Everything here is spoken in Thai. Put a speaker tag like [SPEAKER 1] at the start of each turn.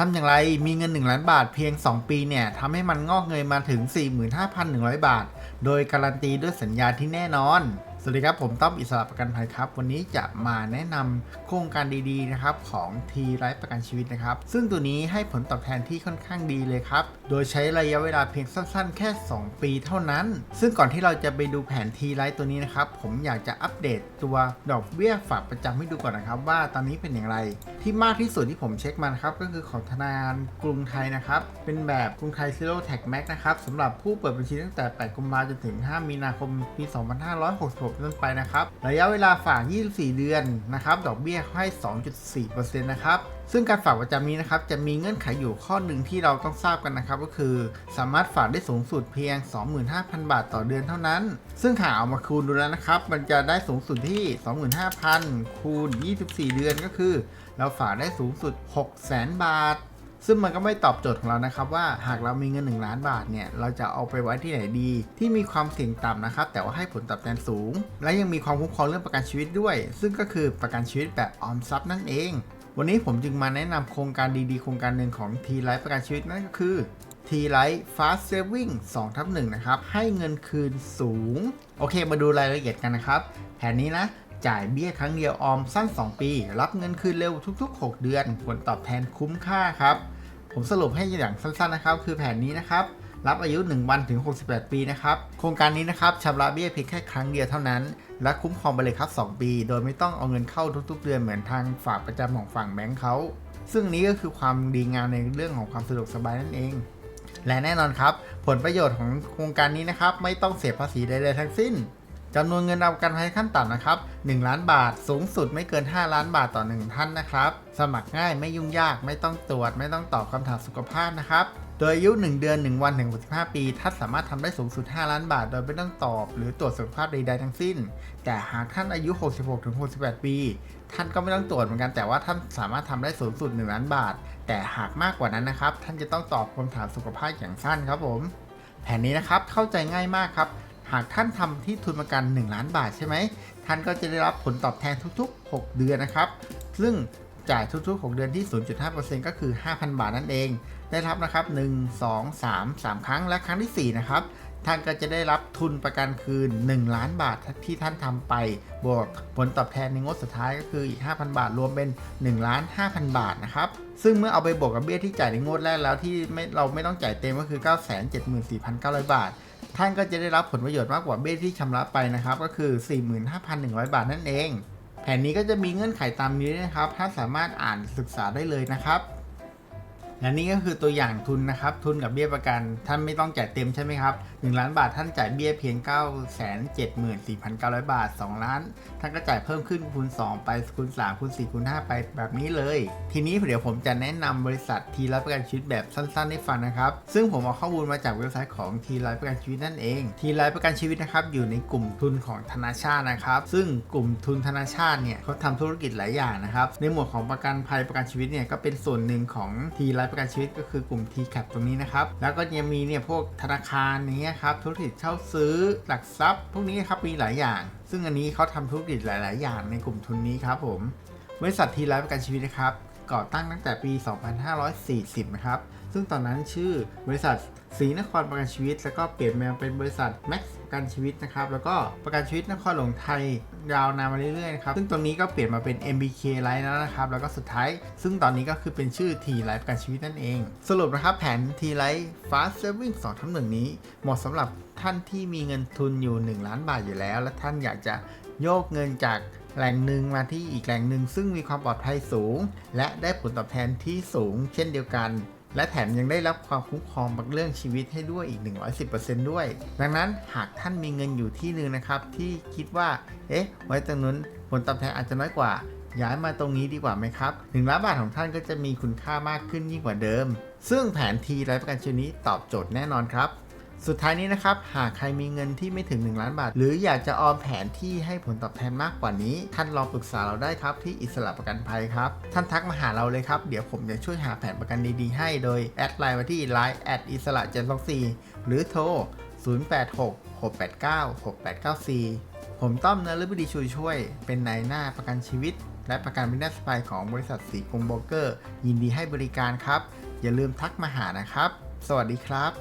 [SPEAKER 1] ทำอย่างไรมีเงิน 1 ล้านบาทเพียง 2 ปีเนี่ยทำให้มันงอกเงยมาถึง 45,100 บาท โดยการันตีด้วยสัญญาที่แน่นอน วัสดีครับ ผมต้อมอิสระประกันภัยครับ วันนี้จะมาแนะนำโครงการดีๆนะครับของทีไรประกันชีวิตนะครับ ซึ่งตัวนี้ให้ผลตอบแทนที่ค่อนข้างดีเลยครับ โดยใช้ระยะเวลาเพียงสั้นๆ แค่ 2 ปีเท่านั้น ซึ่งก่อนที่เราจะไปดูแผนทีไรตัวนี้นะครับ ผมอยากจะอัปเดตตัวดอกเบี้ยฝากประจำให้ดูก่อนนะครับว่าตอนนี้เป็นอย่างไร ที่มากที่สุดที่ผมเช็คมานครับก็คือของธนาคารกรุงไทยนะครับเป็นแบบกรุงไทย Zero Tax Max นะครับสำหรับผู้เปิดบัญชีตั้งแต่ 8 กุมภาพันธ์จนถึง 5 มีนาคม ปี 2566ต้นไปนะครับ ระยะเวลาฝาก 24 เดือนนะครับ ดอกเบี้ยให้ 2.4%นะครับ ซึ่งการฝากประจำนี้นะครับ จะมีเงื่อนไขอยู่ข้อหนึ่งที่เราต้องทราบกันนะครับ ก็คือ สามารถฝากได้สูงสุดเพียง 25,000 บาทต่อเดือนเท่านั้น ซึ่งหากเอามาคูณดูแล้วนะครับ มันจะได้สูงสุดที่ 25,000 คูณ 24 เดือนก็คือ เราฝากได้สูงสุด 600,000 บาท ซึ่งมันก็ไม่ตอบโจทย์ของเรานะครับว่าหากเรามีเงิน 1 ล้านบาทเนี่ยเราจะเอาไปไว้ที่ไหนดี ที่มีความเสี่ยงต่ำนะครับแต่ว่าให้ผลตอบแทนสูง และยังมีความคุ้มครองเรื่องประกันชีวิตด้วย ซึ่งก็คือประกันชีวิตแบบออมทรัพย์นั่นเอง วันนี้ผมจึงมาแนะนำโครงการดีๆ โครงการหนึ่งของทีไลฟ์ประกันชีวิตนั่นก็คือ T Life Fast Saving 2ทับ1นะครับ ให้เงินคืนสูง โอเค มาดูรายละเอียดกันนะครับ แผนนี้นะ จ่ายเบี้ยครั้งเดียวออมสั้น 2 ปี รับเงินคืนเร็วทุก ๆ 6 เดือน ผลตอบแทนคุ้มค่าครับ ผมสรุปให้อย่างสั้นๆนะครับ คือแผนนี้นะครับ รับอายุ 1 วันถึง 68 ปีนะครับ โครงการนี้นะครับชำระเบี้ยเพียงแค่ครั้งเดียวเท่านั้น และคุ้มครองไปเลยครับ 2 ปี โดยไม่ต้องเอาเงินเข้าทุก ๆ เดือนเหมือนทางฝากประจำของฝั่งแบงค์เขา ซึ่งนี้ก็คือความดีงามในเรื่องของความสะดวกสบายนั่นเองและแน่นอนครับ ผลประโยชน์ของโครงการนี้นะครับ ไม่ต้องเสียภาษีใดๆทั้งสิ้น จำนวนเงินเอาประกันภัยขั้นต่ำนะครับ1ล้านบาท สูงสุดไม่เกิน 5 ล้านบาทต่อ 1 ท่านนะครับ สมัครง่ายไม่ยุ่งยากไม่ต้องตรวจ ไม่ต้องตอบคำถามสุขภาพนะครับ โดยอายุ 1 เดือน 1 วันถึง65 ปีท่านสามารถทำได้สูงสุด 5 ล้านบาท โดยไม่ต้องตอบ หรือตรวจสุขภาพใดๆทั้งสิ้น แต่หากท่านอายุ 66ถึง68 ปี ท่านก็ไม่ต้องตรวจเหมือนกันแต่ว่าท่านสามารถทำได้สูงสุด 1 ล้านบาท แต่หากมากกว่านั้นนะครับท่านจะต้องตอบคำถามสุขภาพอย่างสั้นครับผม แผนนี้นะครับเข้าใจง่ายมากครับ หากท่านทำที่ทุนประกัน 1 ล้านบาทใช่ไหม ท่านก็จะได้รับผลตอบแทนทุกๆ 6 เดือนนะครับ ซึ่งจ่ายทุกๆ 6 เดือนที่ 0.5%ก็คือ 5,000 บาทนั่นเอง ได้รับนะครับ 1 2 3 3 ครั้งและครั้งที่ 4 นะครับ ท่านก็จะได้รับทุนประกันคืน 1 ล้านบาทที่ท่านทำไป บวกผลตอบแทนในงวดสุดท้ายก็คืออีก 5,000 บาทรวมเป็น1ล้าน5,000 บาทนะครับซึ่งเมื่อเอาไปบวกกับเบี้ยที่จ่ายในงวดแรกแล้วที่ไม่เราไม่ต้องจ่ายเต็มก็คือ 974,900 บาท ท่านก็จะได้รับผลประโยชน์มากกว่าเบี้ยที่ชำระไปนะครับก็คือ 45,100 บาทนั่นเอง แผนนี้ก็จะมีเงื่อนไขตามนี้นะครับท่านสามารถอ่านศึกษาได้เลยนะครับ และนี่ก็คือตัวอย่างทุนนะครับ ทุนกับเบี้ยประกัน ท่านไม่ต้องจ่ายเต็มใช่ไหมครับ 1 ล้านบาทท่านจ่ายเบี้ยเพียง 9 7 4 9 0 0 บาท 2 ล้าน ท่านก็จ่ายเพิ่มขึ้นคูณ 2 ไปคูณ3คูณ4คูณ5ไปแบบนี้เลย ทีนี้เดี๋ยวผมจะแนะนำบริษัททีรับประกันชีวิตแบบสั้นๆให้ฟังนะครับ ซึ่งผมเอาข้อมูลมาจากเว็บไซต์ของทีรับประกันชีวิตนั่นเองทีรับประกันชีวิตนะครับอยู่ในกลุ่มทุนของธนาชาตินะครับซึ่งกลุ่มทุนธนาชาติเนี่ยเขาทำธุรกิจหลายอย่างนะครับในหมวดของประกันภัยประกันชีวิตเนี่ยก็เป็นส่วนหนึ่งของทีรับประกันชีวิตก็คือกลุ่ม t c a p ตรงนี้นะครับ แล้วก็ยังมีเนี่ยพวกธนาคารอย่างเงี้ยครับธุรกิจเช่าซื้อหลักทรัพย์ พวกนี้ครับมีหลายอย่าง ซึ่งอันนี้เขาทำธุรกิจหลาย ๆ อย่างในกลุ่มทุนนี้ครับผมบริษัททีไลฟ์ประกันชีวิตนะครับ ก่อตั้งตั้งแต่ปี 2540 นะครับ ซึ่งตอนนั้นชื่อบริษัทศรีนครประกันชีวิต แล้วก็เปลี่ยนมาเป็นบริษัทแม็กซ์ประกันชีวิตนะครับ แล้วก็ประกันชีวิตนครหลวงไทยยาวนานมาเรื่อยๆนะครับ ซึ่งตรงนี้ก็เปลี่ยนมาเป็น MBK Life แล้วนะครับ แล้วก็สุดท้าย ซึ่งตอนนี้ก็คือเป็นชื่อ T Life ประกันชีวิตนั่นเอง สรุปนะครับแผน T Life Fast Saving 2ทั้งหนึ่งนี้เหมาะสำหรับท่านที่มีเงินทุนอยู่ 1 ล้านบาทอยู่แล้ว และท่านอยากจะโยกเงินจาก แหล่งหนึ่งมาที่อีกแหล่งหนึ่งซึ่งมีความปลอดภัยสูง และได้ผลตอบแทนที่สูง เช่นเดียวกัน และแถมยังได้รับความคุ้มครองบางเรื่องชีวิตให้ด้วยอีก 110%ด้วย ดังนั้นหากท่านมีเงินอยู่ที่หนึ่งนะครับ ที่คิดว่า เอ๊ะ ไว้ตรงนู้นผลตอบแทนอาจจะน้อยกว่า ย้ายมาตรงนี้ดีกว่าไหมครับหนึ่งล้านบาทของท่านก็จะมีคุณค่ามากขึ้นยิ่งกว่าเดิม ซึ่งแผนทีรายประกันชีวิตนี้ตอบโจทย์แน่นอนครับ สุดท้ายนี้นะครับ หากใครมีเงินที่ไม่ถึง 1 ล้านบาท หรืออยากจะออมแผนที่ให้ผลตอบแทนมากกว่านี้ ท่านลองปรึกษาเราได้ครับ ที่อิสระประกันภัยครับ ท่านทักมาหาเราเลยครับ เดี๋ยวผมจะช่วยหาแผนประกันดีๆ ให้โดย แอดไลน์มาที่ line แอดอิสระ724หรือโทร 086 689 6894 ผมต้อมนฤบดีช่วยช่วย เป็นนายหน้าประกันชีวิต และประกันวินาศภัยของบริษัทสีกรุงโบรกเกอร์ ยินดีให้บริการครับ อย่าลืมทักมาหานะครับ สวัสดีครับ